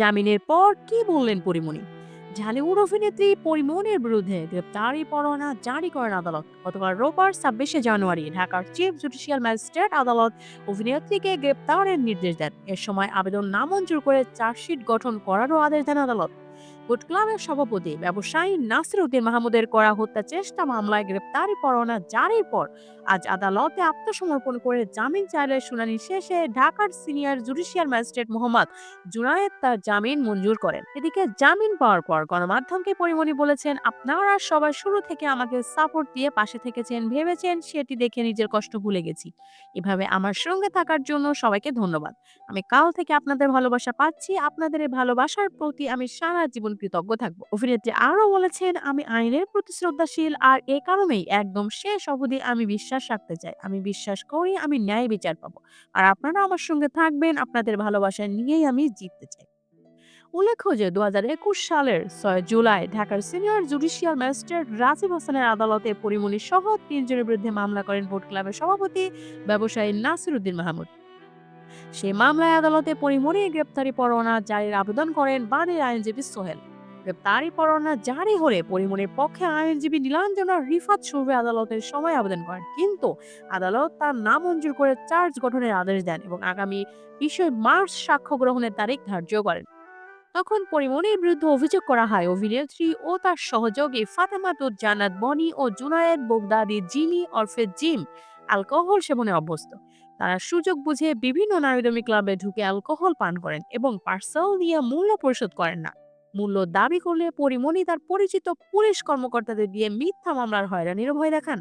জামিনের পর কি বললেন পরিমণি? ঢালিউড অভিনেত্রী পরিমণির বিরুদ্ধে গ্রেপ্তারি পরোয়ানা জারি করেন আদালত। গতকাল রোববার ছাব্বিশে জানুয়ারি ঢাকার চিফ জুডিশিয়াল ম্যাজিস্ট্রেট আদালত অভিনেত্রীকে গ্রেপ্তারের নির্দেশ দেন। এর সময় আবেদন নামঞ্জুর করে চার্জশিট গঠন করারও আদেশ দেন আদালত। কোর্ট ক্লাবের সভাপতি ব্যবসায়ী নাসির উদ্দিন মাহমুদের করা হত্যা চেষ্টা মামলায় গ্রেপ্তারি পরোয়ানা জারির পর আজ আদালতে আত্মসমর্পণ করে জামিন চাইলে শুনানি শেষে ঢাকার senior judicial magistrate Mohammad Junaid তার জামিন মঞ্জুর করেন। এদিকে জামিন পাওয়ার পর গণমাধ্যমকে পরিমণি বলেছেন, আপনারা সবাই শুরু থেকে আমাকে সাপোর্ট দিয়ে পাশে থেকেছেন, ভেবেছেন সেটি দেখে নিজের কষ্ট ভুলে গেছি। এভাবে আমার সঙ্গে থাকার জন্য সবাইকে ধন্যবাদ। আমি কাল থেকে আপনাদের ভালোবাসা পাচ্ছি। আপনাদের এই ভালোবাসার প্রতি আমি সারা জীবন কৃতজ্ঞ থাকব। অভিনেত্রী আরও বলেছেন, আমি আইনের প্রতি শ্রদ্ধাশীল আর এ কারণেই একদম শেষ অবধি আমি বিশ্বাস রাখতে চাই। আমি বিশ্বাস করি আমি ন্যায় বিচার পাবো। আর আপনারা আমার সঙ্গে থাকবেন, আপনাদের ভালোবাসা নিয়েই আমি জিততে চাই। উল্লেখ্য যে দু হাজার একুশ সালের ছয় জুলাই ঢাকার সিনিয়র জুডিশিয়াল ম্যাজিস্ট্রেট রাজীব হাসানের আদালতে পরিমণি সহ তিনজনের বিরুদ্ধে মামলা করেন ভোট ক্লাবের সভাপতি ব্যবসায়ী নাসির উদ্দিন মাহমুদ। সেই মামলায় আদালতে পরিমণির গ্রেপ্তারি পরোয়ানা জারির আবেদন করেন বাদীর আইনজীবী সোহেল। গ্রেপ্তারি পরোয়ানা জারি হলে পরিমণির পক্ষে আইনজীবী নীলাঞ্জনা রিফাত সুরভি আদালতের সময় আবেদন করেন। কিন্তু আদালত তার নাম মঞ্জুর করে চার্জ গঠনের আদেশ দেন এবং আগামী বিশে মার্চ সাক্ষ্য গ্রহণের তারিখ ধার্য করেন। তখন পরিমণির বিরুদ্ধে অভিযোগ করা হয়, অভিনেত্রী ও তার সহযোগী ফাতেমাতুর জান্নাত বনি ও জুনায়েদ বোগদাদি, জিমি ওরফে জিম অ্যালকোহল সেবনে অভ্যস্ত। তারা সুযোগ বুঝে বিভিন্ন নারীদমী ক্লাবে ঢুকে অ্যালকোহল পান করেন এবং পার্সেল দিয়ে মূল্য পরিশোধ করেন না। মূল্য দাবি করলে পরিমণি তার পরিচিত পুলিশ কর্মকর্তাদের দিয়ে মিথ্যা মামলার হয়রানির ভয় দেখান।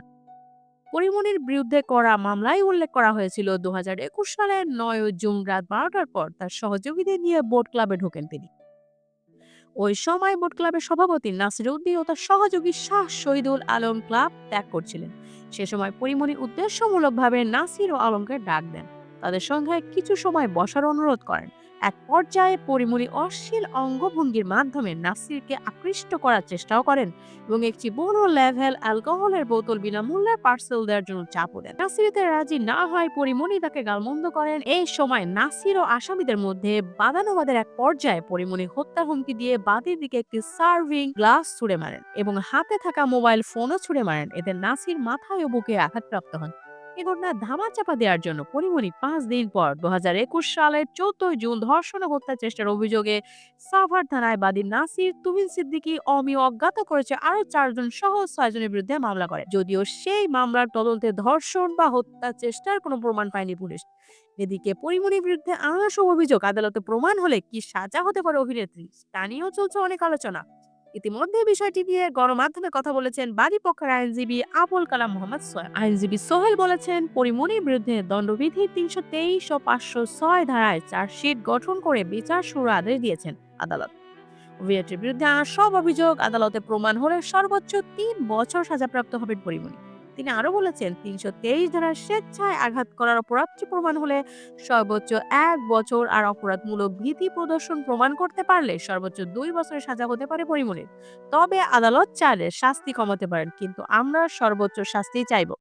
পরিমণির বিরুদ্ধে করা মামলায় উল্লেখ করা হয়েছিল, দু হাজার একুশ সালের নয় জুন রাত বারোটার পর তার সহযোগীদের নিয়ে বোট ক্লাবে ঢোকেন তিনি। ওই সময় বোট ক্লাবের সভাপতি নাসির উদ্দিন ও তার সহযোগী শাহ শহীদুল আলম ক্লাব ত্যাগ করছিলেন। সে সময় পরিমণি উদ্দেশ্যমূলকভাবে নাসির ও আলমকে ডাক দেন। তাদের সঙ্গে কিছু সময় বসার অনুরোধ করেন। এক পর্যায়ে পরিমণি অশ্লীল অঙ্গভঙ্গির মাধ্যমে নাসিরকে আকৃষ্ট করার চেষ্টাও করেন এবং একটি বড় লেভেল অ্যালকোহলের বোতল বিনামূল্যে পার্সেল দেওয়ার জন্য চাপও দেন। নাসিরিতে রাজি না হয় পরিমণি তাকে গালমন্দ করেন। এই সময় নাসির ও আসামিদের মধ্যে বাদানুবাদের এক পর্যায়ে পরিমণি হত্যা হুমকি দিয়ে বাদির দিকে একটি সার্ভিং গ্লাস ছুড়ে মারেন এবং হাতে থাকা মোবাইল ফোনও ছুড়ে মারেন। এতে নাসির মাথায় ও বুকে আঘাতপ্রাপ্ত হন। এ ঘটনা ধামাচাপা দেওয়ার জন্য পরিমণি পাঁচ দিন পর দুহাজার একুশ সালের চোদ্দই জুন ধর্ষণ ও হত্যা চেষ্টার অভিযোগে সাভার থানায় বাদী নাসির তুহিন সিদ্দিকী অমিয় অজ্ঞাত করেছে আরও চারজন সহ ছয়জনের বিরুদ্ধে মামলা করে। যদিও সেই মামলার তদন্তে ধর্ষণ বা হত্যা চেষ্টার কোনো প্রমাণ পায়নি পুলিশ। এদিকে পরিমণির বিরুদ্ধে আনা সব অভিযোগ, আদালতে প্রমাণ হলে কি সাজা হতে পারে অভিনেত্রী তা নিয়েও চলছে অনেক আলোচনা। ইতিমধ্যে বিষয়টি নিয়ে গণমাধ্যমে কথা বলেছেন বাদী পক্ষের আইনজীবী আবুল কালাম মোহাম্মদ সোহেল। আইনজীবী সোহেল বলেছেন, পরিমনির বিরুদ্ধে দণ্ডবিধি তিনশো তেইশ ও পাঁচশো ছয় ধারায় চার্জশিট গঠন করে বিচার শুরু আদেশ দিয়েছেন আদালত। বিরুদ্ধে আনা সব অভিযোগ আদালতে প্রমাণ হলে সর্বোচ্চ তিন বছর সাজাপ্রাপ্ত হবেন পরিমণি তিনি আরও বলেছেন, তিনশো তেইশ ধারার স্বেচ্ছায় আঘাত করার অপরাধটি প্রমাণ হলে সর্বোচ্চ এক বছর আর অপরাধমূলক ভীতি প্রদর্শন প্রমাণ করতে পারলে সর্বোচ্চ দুই বছরের সাজা হতে পারে পরিমণির তবে আদালত চাইলে শাস্তি কমাতে পারেন, কিন্তু আমরা সর্বোচ্চ শাস্তি চাইব।